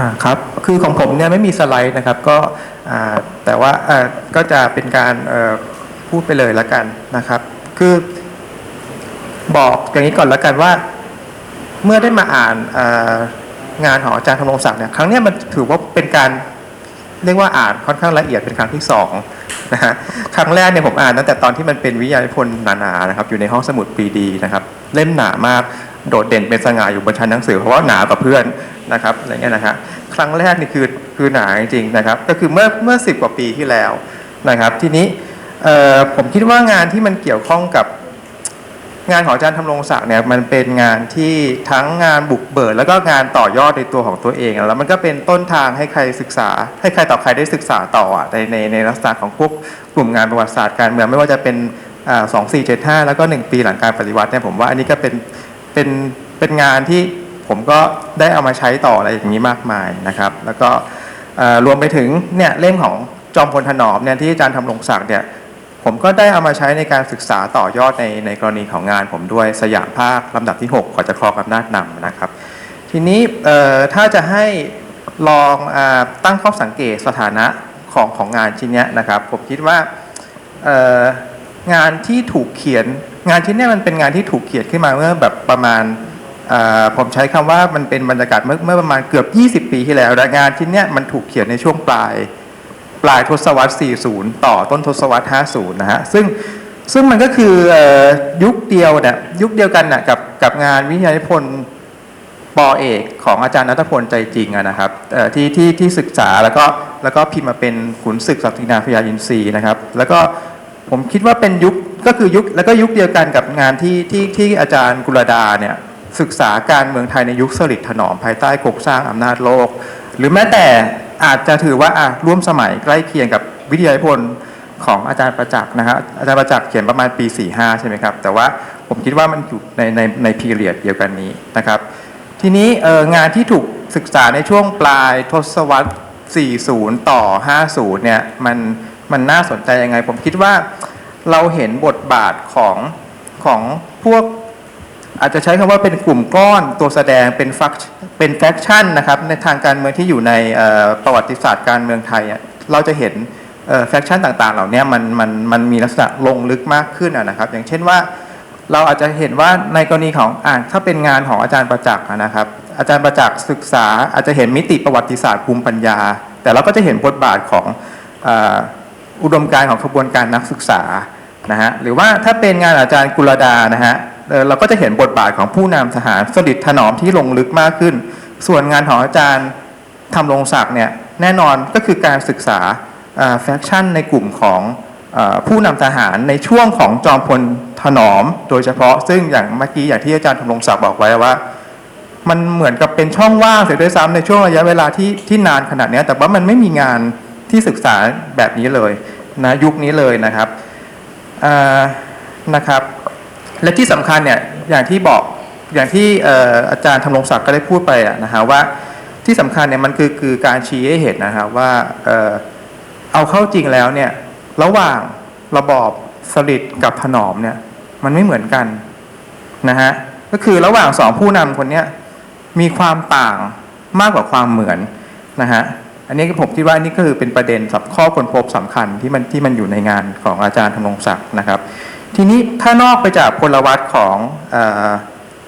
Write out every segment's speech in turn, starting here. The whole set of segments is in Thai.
อ่าครับคือของผมเนี่ยไม่มีสไลด์นะครับก็อ่าแต่ว่าอ่าก็จะเป็นการเอ่อพูดไปเลยละกันนะครับ คือบอกอย่างนี้ก่อนละกันว่า เมื่อได้มาอ่านอ่างานของอาจารย์ธำรงศักดิ์เนี่ยครั้งนี้มันถือว่าเป็นการเรียกว่าอ่านค่อนข้างละเอียดเป็นครั้งที่สองนะฮะครั้งแรกเนี่ยผมอ่านตั้งแต่ตอนที่มันเป็นวิทยานิพนธ์หนาๆนะครับอยู่ในห้องสมุดปรีดีนะครับ เล่มหนามาก โดดเด่นเป็นสง่าอยู่บนชั้นหนังสือเพราะว่าหนากว่าเพื่อนนะครับอะไรเงี้ยนะฮะครั้งแรกนี่คือคือหนาจริงๆนะครับ ก็คือเมื่อเมื่อสิบกว่าปีที่แล้วนะครับ ทีนี้ผมคิดว่างานที่มันเกี่ยวข้องกับงานของอาจารย์ธำรงศักดิ์เนี่ยมันเป็นงานที่ทั้งงานบุกเบิกแล้วก็งานต่อยอดในตัวของตัวเอง แล้วมันก็เป็นต้นทางให้ใครศึกษา ให้ใครต่อใครได้ศึกษาต่อในในในลักษณะของพวกกลุ่มงานประวัติศาสตร์การเมืองไม่ว่าจะเป็นสองสี่เจ็ดห้าแล้วก็หนึ่งปีหลังการปฏิวัติเนี่ยผมว่าอันนี้ก็เป็น เป็นเป็นงานที่ผมก็ได้เอามาใช้ต่ออะไรอย่างนี้มากมายนะครับ แล้วก็รวมไปถึงเนี่ยเล่มของจอมพลถนอมเนี่ยที่อาจารย์ทำรงศักดิ์เนี่ยผมก็ได้เอามาใช้ในการศึกษาต่อยอดในในกรณีของงานผมด้วยสยามภาคลำดับที่6ขอจะครองอำนาจนำนะครับ ทีนี้ถ้าจะให้ลองอตั้งข้อสังเกตสถานะของของงานชิ้นนี้นะครับ ผมคิดว่างานที่ถูกเขียน งานชิ้นนี้มันเป็นงานที่ถูกเขียนขึ้นมาเมื่อแบบประมาณผมใช้คำว่ามันเป็นบรรยากาศเมื่อเมื่อประมาณเกือบ 20 ปีที่แล้วและงานชิ้นนี้มันถูกเขียนในช่วงปลายปลายทศวรรษ 40 ต่อต้นทศวรรษ 50 นะฮะซึ่งซึ่งมันก็คืออยุคเดียวเนี่ยยุคเดียวกันน่ะกับกับงานวิทยานิพนธ์ปอเอกของอาจารย์นัทพลใจจริงะนะครับที่ที่ที่ศึกษาแล้วก็แล้วก็พิมพ์มาเป็นขุนศึกศักดินาพยาอินทรีย์นะครับ แล้วก็ผมคิดว่าเป็นยุค ก็คือยุคแล้วก็ยุคเดียวกันกับงานที่ที่ที่อาจารย์กุลดาเนี่ยศึกษาการเมืองไทยในยุคสฤษดิ์ถนอมภายใต้โครงสร้างอำนาจโลก หรือแม้แต่อาจจะถือว่าอะร่วมสมัยใกล้เคียงกับวิทยาพนธ์ของอาจารย์ประจักษ์นะฮะอาจารย์ประจักษ์เขียนประมาณปี 45 ใช่ไหมครับ แต่ว่าผมคิดว่ามันอยู่ในในในพีเรียดเดียวกันนี้นะครับ ทีนี้งานที่ถูกศึกษาในช่วงปลายทศวรรษ 40 ต่อ 50 เนี่ยมันมันน่าสนใจยังไง ผมคิดว่า เราเห็นบทบาทของของพวกอาจจะใช้คำว่าเป็นกลุ่มก้อนตัวแสดงเป็นฟักเป็นแฟคชั่นนะครับในทางการเมืองที่อยู่ในประวัติศาสตร์การเมืองไทยเราจะเห็นแฟคชั่นต่างๆ เหล่านี้มันมันมันมีลักษณะลงลึกมากขึ้นนะครับ อย่างเช่นว่าเราอาจจะเห็นว่าในกรณีของอ่าถ้าเป็นงานของอาจารย์ประจักษ์นะครับ อาจารย์ประจักษ์ศึกษาอาจจะเห็นมิติประวัติศาสตร์ภูมิปัญญา แต่เราก็จะเห็นบทบาทของ อุดมการของขบวนการนักศึกษานะฮะหรือว่าถ้าเป็นงานอาจารย์กุลดานะฮะเราก็จะเห็นบทบาทของผู้นำทหารสฤษดิ์ถนอมที่ลงลึกมากขึ้น ส่วนงานของอาจารย์ทำรงศักดิ์เนี่ยแน่นอนก็คือการศึกษาแฟคชั่นในกลุ่มของอผู้นำทหารในช่วงของจอมพลถนอม โดยเฉพาะซึ่งอย่างเมื่อกี้อย่างที่อาจารย์ทำรงศักดิ์บอกไว้ว่า มันเหมือนกับเป็นช่องว่างเสียด้วยซ้ำในช่วงระยะเวลาที่ที่นานขนาดนี้แต่ว่ามันไม่มีงาน ที่ศึกษาแบบนี้เลยนะยุคนี้เลยนะครับนะครับ และที่สำคัญเนี่ยอย่างที่บอกอย่างที่อออาจารย์ธำรงศักดิ์ก็ได้พูดไปนะฮะว่าที่สำคัญเนี่ยมันคือคือการชี้ให้เห็นนะครับว่าเออเอาเข้าจริงแล้วเนี่ยระหว่างระบอบสฤษดิ์กับถนอมเนี่ยมันไม่เหมือนกันนะฮะก็คือระหว่างสองผู้นำคนเนี้ยมีความต่างมากกว่าความเหมือนนะฮะ อันนี้ผมคิดว่านี่ก็คือเป็นประเด็นสำข้อค้นพบสำคัญที่มันที่มันอยู่ในงานของอาจารย์ธำรงศักดิ์นะครับ ทีนี้ถ้านอกไปจากพลวัตของ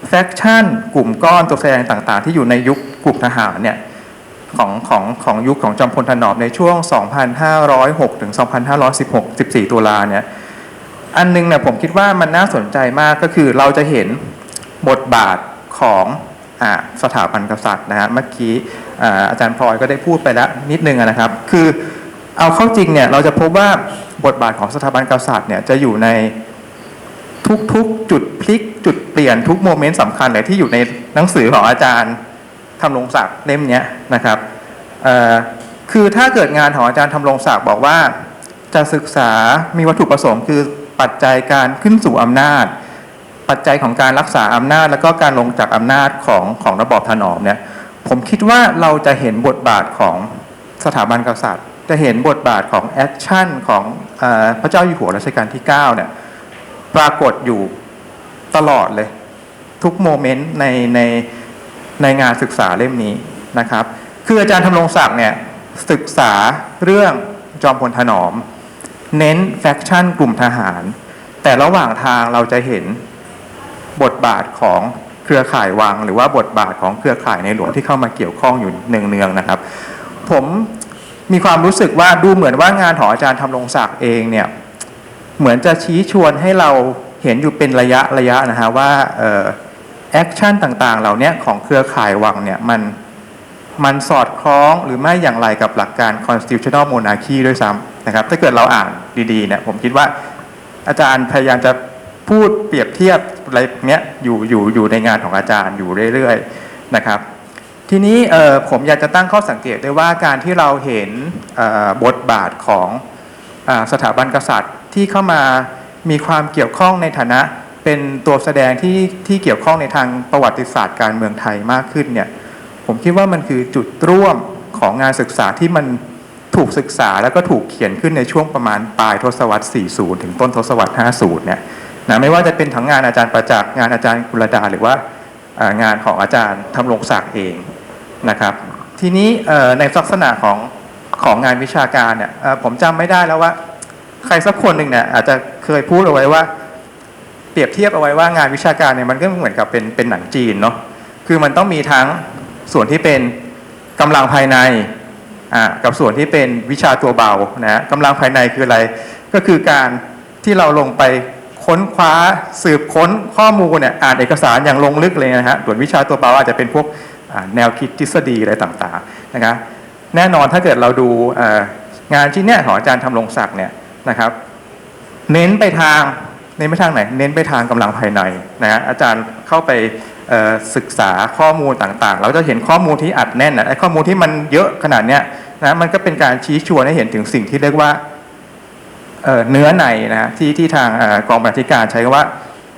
แฟคชั่นกลุ่มก้อนตัวแสดงต่างๆ ที่อยู่ในยุคกลุ่มทหารเนี่ยของของของยุคของจอมพลถนอมในช่วง 2506 ถึง 2516 14 ตุลาเนี่ยอันนึงเนี่ยผมคิดว่ามันน่าสนใจมากก็คือเราจะเห็นบทบาทของ สถาบันกษัตริย์นะฮะเมื่อกี้อาจารย์พลอยก็ได้พูดไปแล้วนิดนึงนะครับ คือเอาเข้าจริงเนี่ยเราจะพบว่าบทบาทของสถาบันกษัตริย์เนี่ยจะอยู่ในทุกๆ จุดพลิกจุดเปลี่ยนทุกโมเมนต์สำคัญเลยที่อยู่ในหนังสือของอาจารย์ทำรงศักดิ์เล่มเนี้ยนะครับคือถ้าเกิดงานของอาจารย์ทำรงศักดิ์บอกว่าจะศึกษามีวัตถุประสงค์คือปัจจัยการขึ้นสู่อำนาจ ปัจจัยของการรักษาอำนาจ แล้วก็การลงจากอำนาจของของระบอบถนอมเนี่ยผมคิดว่าเราจะเห็นบทบาทของสถาบันกษัตริย์ จะเห็นบทบาทของแอคชั่นของออพระเจ้าอยู่หัวรัชกาลที่9เนี่ยปรากฏอยู่ตลอดเลย ทุกโมเมนต์ในในในงานศึกษาเล่มนี้นะครับ คืออาจารย์ธำรงศักดิ์เนี่ยศึกษาเรื่องจอมพลถนอม เน้นแฟคชั่นกลุ่มทหาร แต่ระหว่างทางเราจะเห็น บทบาทของเครือข่ายวัง หรือว่าบทบาทของเครือข่ายในหลวงที่เข้ามาเกี่ยวข้องอยู่เนืองๆนะครับ ผมมีความรู้สึกว่าดูเหมือนว่างานของอาจารย์ธำรงศักดิ์เองเนี่ยเหมือนจะชี้ชวนให้เราเห็นอยู่เป็นระยะระยะนะฮะว่าแอคชั่นต่างๆ เหล่านี้ของเครือข่ายวังเนี่ยมันมันสอดคล้องหรือไม่อย่างไรกับหลักการ constitutional monarchy ด้วยซ้ำนะครับ ถ้าเกิดเราอ่านดีๆเนี่ยผมคิดว่าอาจารย์พยายามจะ พูดเปรียบเทียบอะไรเนี้ยอยู่อยู่อยู่ในงานของอาจารย์อยู่เรื่อยๆนะครับ ทีนี้ผมอยากจะตั้งข้อสังเกตด้วยว่าการที่เราเห็นบทบาทของอสถาบันกษัตริย์ที่เข้ามามีความเกี่ยวข้องในฐานะเป็นตัวแสดงที่ที่เกี่ยวข้องในทางประวัติศาสตร์การเมืองไทยมากขึ้นเนี่ยผมคิดว่ามันคือจุดร่วมของงานศึกษาที่มันถูกศึกษาแล้วก็ถูกเขียนขึ้นในช่วงประมาณปลายทศวรรษ 40 ถึงต้นทศวรรษ 50 เนี่ย นะไม่ว่าจะเป็นทั้งงานอาจารย์ประจักษ์งานอาจารย์กุลดาหรือว่างานของอาจารย์ทำรงศักดิ์เองนะครับ ทีนี้ในลักษณะของของงานวิชาการเนี่ยผมจำไม่ได้แล้วว่า ใครสักคนหนึ่งเนี่ยอาจจะเคยพูดเอาไว้ว่า เปรียบเทียบเอาไว้ว่างานวิชาการเนี่ยมันก็เหมือนกับเป็นเป็นหนังจีนเนาะคือมันต้องมีทั้งส่วนที่เป็นกำลังภายในอ่ากับส่วนที่เป็นวิชาตัวเบานะฮะกำลังภายในคืออะไร ก็คือการที่เราลงไป ค้นคว้าสืบค้นข้อมูลเนี่ยอ่านเอกสารอย่างลงลึกเลยนะฮะส่วนวิชาตัวเบาอาจจะเป็นพวกแนวคิดทฤษฎีอะไรต่างๆนะครับแน่นอนถ้าเกิดเราดูงานชิ้นเนี้ยของอาจารย์ทำรงศักดิ์เนี่ยนะครับ เน้นไปทางเน้นไปทางไหน เน้นไปทางกำลังภายในนะฮะอาจารย์เข้าไปศึกษาข้อมูลต่างๆ เราจะเห็นข้อมูลที่อัดแน่นนะไอ้ข้อมูลที่มันเยอะขนาดเนี้ยนะมันก็เป็นการชี้ชวนให้เห็นถึงสิ่งที่เรียกว่า เเนื้อในนะฮะที่ที่ทางอกองบรรณาธิการใช้คำว่า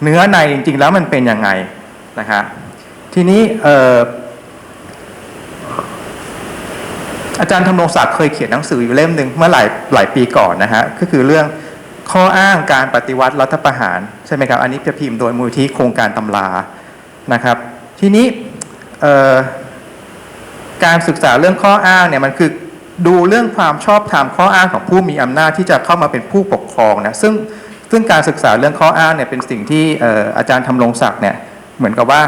เนื้อในจริงๆแล้วมันเป็นยังไงนะครับทีนี้อาจารย์ธำรงศักดิ์เคยเขียนหนังสืออยู่เล่มหนึ่งเมื่อหลายหลายปีก่อนนะฮะก็คือเรื่องข้ออ้างการปฏิวัติรัฐประหารใช่ไหมครับอันนี้จะพิมพ์โดยมูลที่โครงการตำรานะครับ ทีนี้การศึกษาเรื่องข้ออ้างเนี่ยมันคือ ดูเรื่องความชอบธรรมข้ออ้างของผู้มีอำนาจที่จะเข้ามาเป็นผู้ปกครองนะซึ่งซึ่งการศึกษาเรื่องข้ออ้างเนี่ยเป็นสิ่งที่อออาจารย์ธำรงศักดิ์เนี่ยเหมือนกับว่า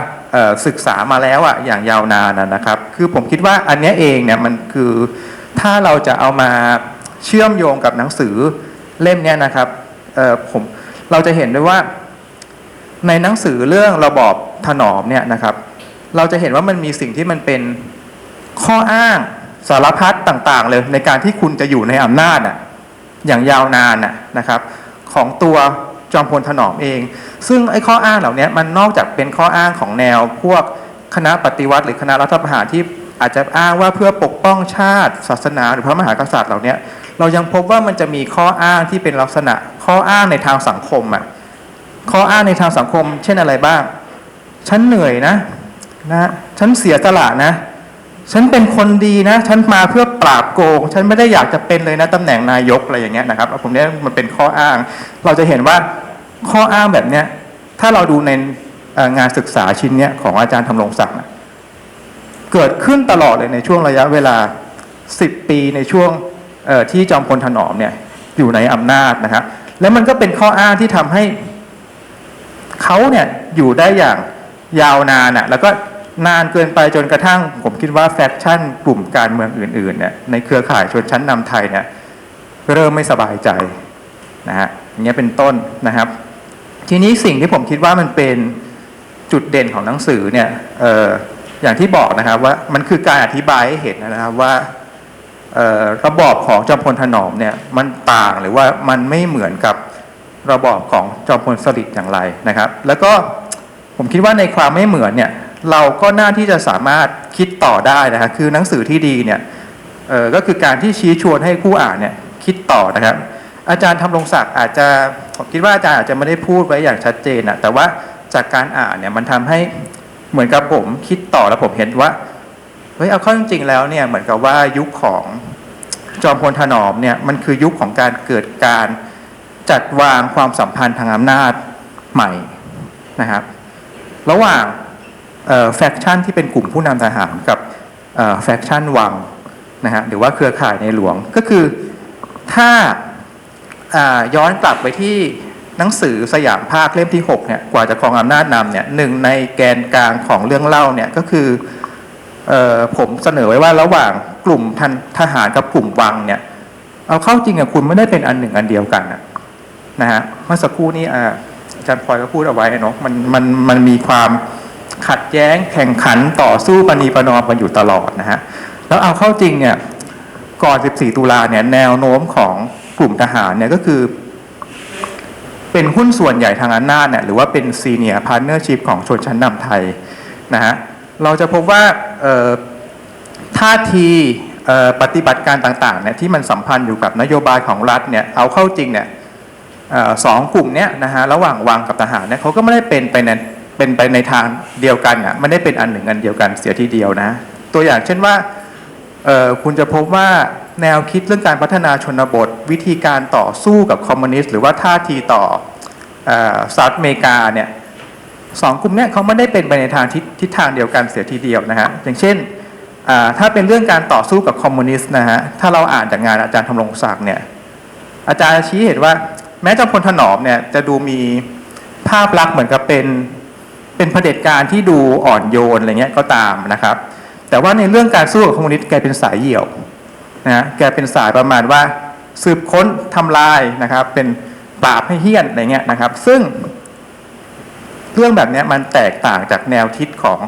ศึกษามาแล้วอะอย่างยาวนานนะครับ คือผมคิดว่าอันนี้เองเนี่ยมันคือถ้าเราจะเอามาเชื่อมโยงกับหนังสือเล่มนี้นะครับผมเราจะเห็นได้ว่า ในหนังสือเรื่องระบอบถนอมเนี่ยนะครับ เราจะเห็นว่ามันมีสิ่งที่มันเป็นข้ออ้าง สารพัดต่างๆเลยในการที่คุณจะอยู่ในอำนาจอะอย่างยาวนานอะนะครับ ของตัวจอมพลถนอมเอง ซึ่งไอ้ข้ออ้างเหล่านี้มันนอกจากเป็นข้ออ้างของแนว พวกคณะปฏิวัติ หรือคณะรัฐประหารที่อาจจะอ้างว่าเพื่อปกป้องชาติ ศาสนา หรือพระมหากษัตริย์เหล่านี้เรายังพบว่ามันจะมีข้ออ้างที่เป็นลักษณะ ข้ออ้างในทางสังคมอะข้ออ้างในทางสังคม เช่นอะไรบ้าง ฉันเหนื่อยนะนะ ฉันเสียสละนะ ฉันเป็นคนดีนะ ฉันมาเพื่อปราบโกง ฉันไม่ได้อยากจะเป็นเลยนะตำแหน่งนายกอะไรอย่างเงี้ยนะครับผมเนี่ยมันเป็นข้ออ้าง เราจะเห็นว่าข้ออ้างแบบเนี้ยถ้าเราดูในงานศึกษาชิ้นเนี้ยของอาจารย์ธำรงศักดิ์น่ะเกิดขึ้นตลอดเลยในช่วงระยะเวลา 10 ปีในช่วงที่จอมพลถนอมเนี่ยอยู่ในอำนาจนะครับแล้วมันก็เป็นข้ออ้างที่ทำให้เขาเนี่ยอยู่ได้อย่างยาวนานอะแล้วก็ นานเกินไปจนกระทั่ง ผมคิดว่าแฟคชั่นกลุ่มการเมืองอื่นๆเนี่ยในเครือข่ายชนชั้นนำไทยเนี่ยเริ่มไม่สบายใจนะฮะอย่างเงี้ยเป็นต้นนะครับ ทีนี้สิ่งที่ผมคิดว่ามันเป็นจุดเด่นของหนังสือเนี่ยเอ่ออย่างที่บอกนะครับว่ามันคือการอธิบายให้เห็นนะครับว่าเอ่อระบอบของจอมพลถนอมเนี่ยมันต่างหรือว่ามันไม่เหมือนกับระบอบของจอมพลสฤษดิ์อย่างไรนะครับ แล้วก็ผมคิดว่าในความไม่เหมือนเนี่ย เราก็น่าที่จะสามารถคิดต่อได้นะครับคือหนังสือที่ดีเนี่ยเออก็คือการที่ชี้ชวนให้ผู้อ่านเนี่ยคิดต่อนะครับ อาจารย์ทำรงศักดิ์อาจจะผมคิดว่าอาจารย์อาจจะไม่ได้พูดไว้อย่างชัดเจนนะแต่ว่าจากการอ่านเนี่ยมันทำให้เหมือนกับผมคิดต่อแล้วผมเห็นว่าเฮ้ยเอาเข้าจริงๆแล้วเนี่ยเหมือนกับว่ายุคของจอมพลถนอมเนี่ยมันคือยุคของการเกิดการจัดวางความสัมพันธ์ทางอำนาจใหม่นะครับ ระหว่าง แฟคชั่นที่เป็นกลุ่มผู้นำทหารกับแฟคชั่นวังนะฮะหรือว่าเครือข่ายในหลวงก็คือถ้าย้อนกลับไปที่หนังสือสยามภาคเล่มที่6เนี่ยกว่าจะครองอำนาจนำเนี่ยหนึ่งในแกนกลางของเรื่องเล่าเนี่ยก็คือออผมเสนอไว้ว่าระหว่างกลุ่มทันทหารกับกลุ่มวังเนี่ยเอาเข้าจริงอะคุณไม่ได้เป็นอันหนึ่งอันเดียวกันะนะฮะเมื่อสักครู่นี้อาอาจารย์พลอยก็พูดเอาไว้เนาะมันมันมันมีความ ขัดแย้งแข่งขันต่อสู้ปณีประนอมกันอยู่ตลอดนะฮะแล้วเอาเข้าจริงเนี่ยก่อน 14 ตุลาเนี่ยแนวโน้มของกลุ่มทหารเนี่ยก็คือ เป็นหุ้นส่วนใหญ่ทางอำนาจเนี่ยหรือว่าเป็นซีเนียร์พาร์เนอร์ชิพของชนชั้นนำไทยนะฮะเราจะพบว่าท่าทีปฏิบัติการต่างๆเนี่ยที่มันสัมพันธ์อยู่กับนโยบายของรัฐเนี่ยเอาเข้าจริงเนี่ยอสองกลุ่มเนี่ยนะฮะระหว่างวังกับทหารเนี่ยเขาก็ไม่ได้เป็นไปใน เป็นไปในทางเดียวกันอะไม่ได้เป็นอันหนึ่งอันเดียวกันเสียทีเดียวนะ ตัวอย่างเช่นว่าคุณจะพบว่าแนวคิดเรื่องการพัฒนาชนบท วิธีการต่อสู้กับคอมมิวนิสต์หรือว่าท่าทีต่ออสหรัฐอเมริกาเนี่ยสองกลุ่มเนี้เขาไม่ได้เป็นไปในทางทิศททางเดียวกันเสียทีเดียวนะฮะอย่างเช่นถ้าเป็นเรื่องการต่อสู้กับคอมมิวนิสต์นะฮะถ้าเราอ่านจากงานอาจารย์ธำรงศักดิ์เนี่ยอาจารย์ชี้เห็นว่าแม้จอมพลถนอมเนี่ยจะดูมีภาพลักษณ์เหมือนกับเป็น เป็นเผด็จการที่ดูอ่อนโยนอะไรเงี้ยก็ตามนะครับ แต่ว่าในเรื่องการสู้กับคอมมิวนิสต์แกเป็นสายเหี่ยวนะฮะแกเป็นสายประมาณว่าสืบค้นทำลายนะครับ เป็นปราบให้เฮี้ยนอะไรเงี้ยนะครับ ซึ่งเรื่องแบบนี้มันแตกต่างจากแนวคิดของ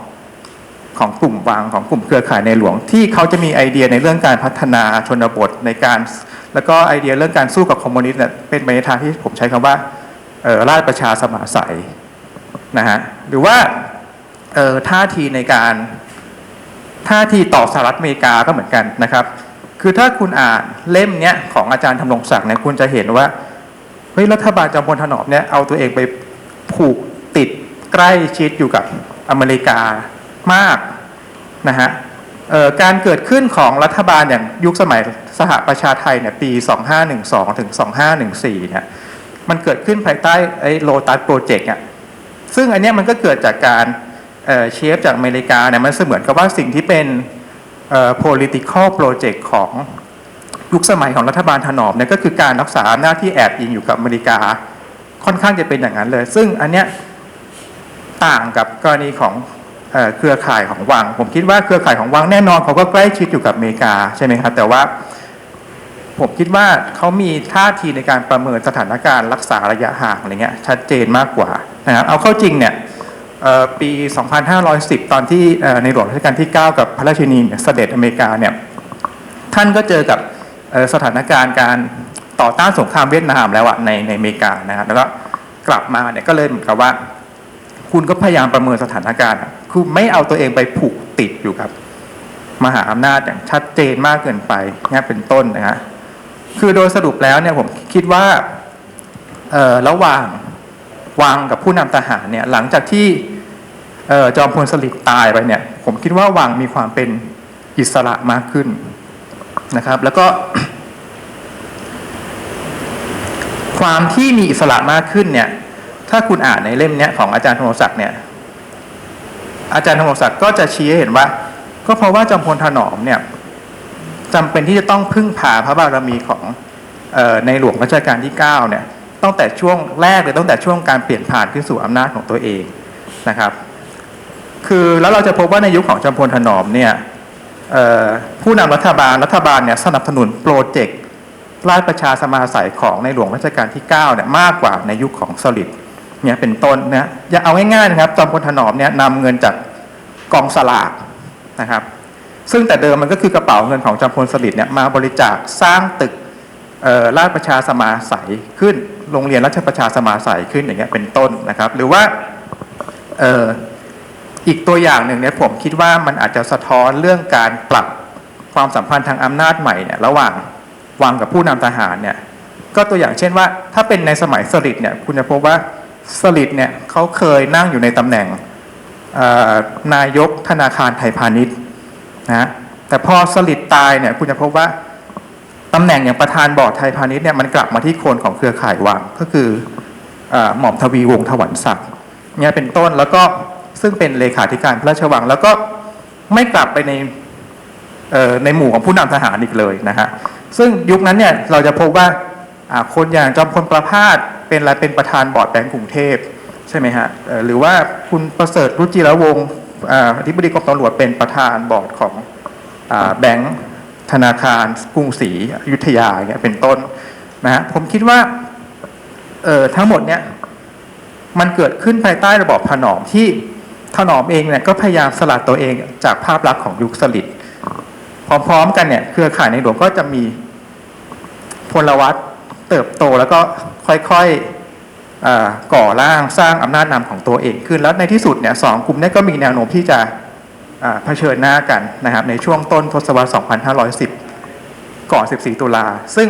ของกลุ่มวังของกลุ่มเครือข่ายในหลวง ที่เขาจะมีไอเดียในเรื่องการพัฒนาชนบทในการ แล้วก็ไอเดียเรื่องการสู้กับคอมมิวนิสต์เนี่ยเป็นไปในทางที่ผมใช้คำว่าอ่อราชประชาสมาสัย นะฮะหรือว่าเอ่อท่าทีในการท่าทีต่อสหรัฐอเมริกาก็เหมือนกันนะครับ คือถ้าคุณอ่านเล่มเนี้ยของอาจารย์ธำรงศักดิ์เนี่ยคุณจะเห็นว่าเฮ้ยรัฐบาลจอมพลถนอมเนี่ยเอาตัวเองไปผูกติดใกล้ชิดอยู่กับอเมริกามากนะฮะการเกิดขึ้นของรัฐบาลอย่างยุคสมัยสหประชาไทยเนี่ยปี 2512 ถึง 2514เนี่ยมันเกิดขึ้นภายใต้ไอ้โลตัสโปรเจกต์อะ ซึ่งอันเนี้ยมันก็เกิดจากการเเชฟจากอเมริกาเนี่ยมันเสมือนกับว่าสิ่งที่เป็น political project ของยุคสมัยของรัฐบาลถนอมเนี่ยก็คือการรักษาอำนาจที่แอบอิงอยู่กับอเมริกา ค่อนข้างจะเป็นอย่างนั้นเลย ซึ่งอันเนี้ยต่างกับกรณีของเอเครือข่ายของวัง ผมคิดว่าเครือข่ายของวังแน่นอนเขาก็ใกล้ชิดอยู่กับอเมริกาใช่ไหมครับแต่ว่า ผมคิดว่าเขามีท่าทีในการประเมินสถานการณ์รักษาระยะห่างอะไรเงี้ยชัดเจนมากกว่านะครับเอาเข้าจริงเนี่ยเอ่อปี 2510 ตอนที่ในหลวงรัชกาลที่ 9 กับพระราชินีเนี่ยเสด็จอเมริกาเนี่ยท่านก็เจอกับสถานการณ์การต่อต้านสงครามเวียดนามแล้วอะในในอเมริกานะครับแล้วก็กลับมาเนี่ยก็เลยเหมือนกับว่า คุณก็พยายามประเมินสถานการณ์ คือไม่เอาตัวเองไปผูกติดอยู่กับ มหาอำนาจอย่างชัดเจนมากเกินไปเนี่เป็นต้นนะฮะ คือโดยสรุปแล้วเนี่ยผมคิดว่าระหว่างวังกับผู้นำทหารเนี่ยหลังจากที่จอมพลสฤษดิ์ตายไปเนี่ย ผมคิดว่าวังมีความเป็นอิสระมากขึ้นนะครับ แล้วก็ ความที่มีอิสระมากขึ้นเนี่ย ถ้าคุณอ่านในเล่มเนี้ยของอาจารย์ธงศักดิ์เนี่ย อาจารย์ธงศักดิ์ก็จะชี้ให้เห็นว่า ก็เพราะว่าจอมพลถนอมเนี่ย จำเป็นที่จะต้องพึ่งพาพระบารมีของออในหลวงรัชกาลที่9เนี่ยตั้งแต่ช่วงแรกเลยตั้งแต่ช่วงการเปลี่ยนผ่านขึ้นสู่อำนาจของตัวเองนะครับ คือแล้วเราจะพบว่าในยุคของจอมพลถนอมเนี่ยผู้นำรัฐบาลรัฐบาลเนี่ยสนับสนุนโปรเจกต์ราชประชาสมาสัยของในหลวงรัชกาลที่9เนี่ยมากกว่าในยุคของสฤษดิ์เนี่ยเป็นต้นนะอย่าเอาง่ายๆนะครับจอมพลถนอมเนี่ยนำเงินจากกองสลากนะครับ ซึ่งแต่เดิมมันก็คือกระเป๋าเงินของจอมพลสฤษดิ์เนี่ยมาบริจาคสร้างตึกราชประชาสมาสัยขึ้น โรงเรียนราชประชาสมาสัยขึ้นอย่างเงี้ยเป็นต้นนะครับ หรือว่าอีกตัวอย่างหนึ่งเนี่ยผมคิดว่ามันอาจจะสะท้อนเรื่องการปรับความสัมพันธ์ทางอำนาจใหม่เนี่ยระหว่างวังกับผู้นำทหารเนี่ยก็ตัวอย่างเช่นว่า ถ้าเป็นในสมัยสฤษดิ์เนี่ยคุณจะพบว่าสฤษดิ์เนี่ยเขาเคยนั่งอยู่ในตำแหน่งนายกธนาคารไทยพาณิชย์ นะแต่พอสลิดตายเนี่ยคุณจะพบว่าตำแหน่งอย่างประธานบอร์ดไทยพาณิชย์เนี่ยมันกลับมาที่คนของเครือข่ายวังก็คืออหม่อมทวีวงถวันศักดิ์เนี่ยเป็นต้นแล้วก็ซึ่งเป็นเลขาธิการพระราชวัง แล้วก็ไม่กลับไปในในหมู่ของผู้นำทหารอีกเลยนะฮะซึ่งยุคนั้นเนี่ยเราจะพบว่าคนอย่างจอมพลประพาสเป็นอะไรเป็นประธานบอร์ดแบงก์กรุงเทพใช่ไหมฮะหรือว่าคุณประเสริฐรุจิรวง อ่าอธิบดีกรมตำรวจเป็นประธานบอร์ดของแบงก์ธนาคารกรุงศรีอยุธยาเงี้ยเป็นต้นนะฮะผมคิดว่าเออทั้งหมดเนี่ยมันเกิดขึ้นภายใต้ระบอบถนอมที่ถนอมเองเนี่ยก็พยายามสลัดตัวเองจากภาพลักษณ์ของยุคสลิดพร้อมๆกันเนี่ยเครือข่ายในหลวงก็จะมีพลวัตเติบโตแล้วก็ค่อยๆ ก่อร่างสร้างอำนาจนำของตัวเองขึ้น แล้วในที่สุดเนี่ยสองกลุ่มเนี้ก็มีแนวโน้มที่จะเผชิญหน้ากันนะครับในช่วงต้นทศวรรษ 2510 ก่อน 14 ตุลา ซึ่ง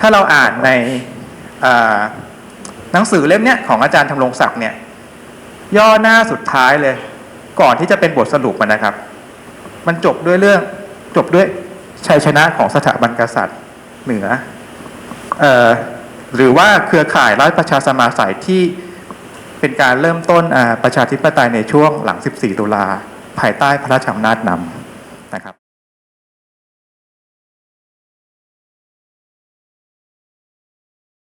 ถ้าเราอ่านในหนังสือเล่มเนี้ยของอาจารย์ธำรงศักดิ์เนี่ยย่อหน้าสุดท้ายเลย ก่อนที่จะเป็นบทสรุปมันนะครับ มันจบด้วยเรื่องจบด้วยชัยชนะของสถาบันกษัตริย์เหนืออ หรือว่าเครือข่ายรัฐประชาสมาสายที่เป็นการเริ่มต้นประชาธิปไตยในช่วงหลัง 14 ตุลาภายใต้พระราชอำนาจนำ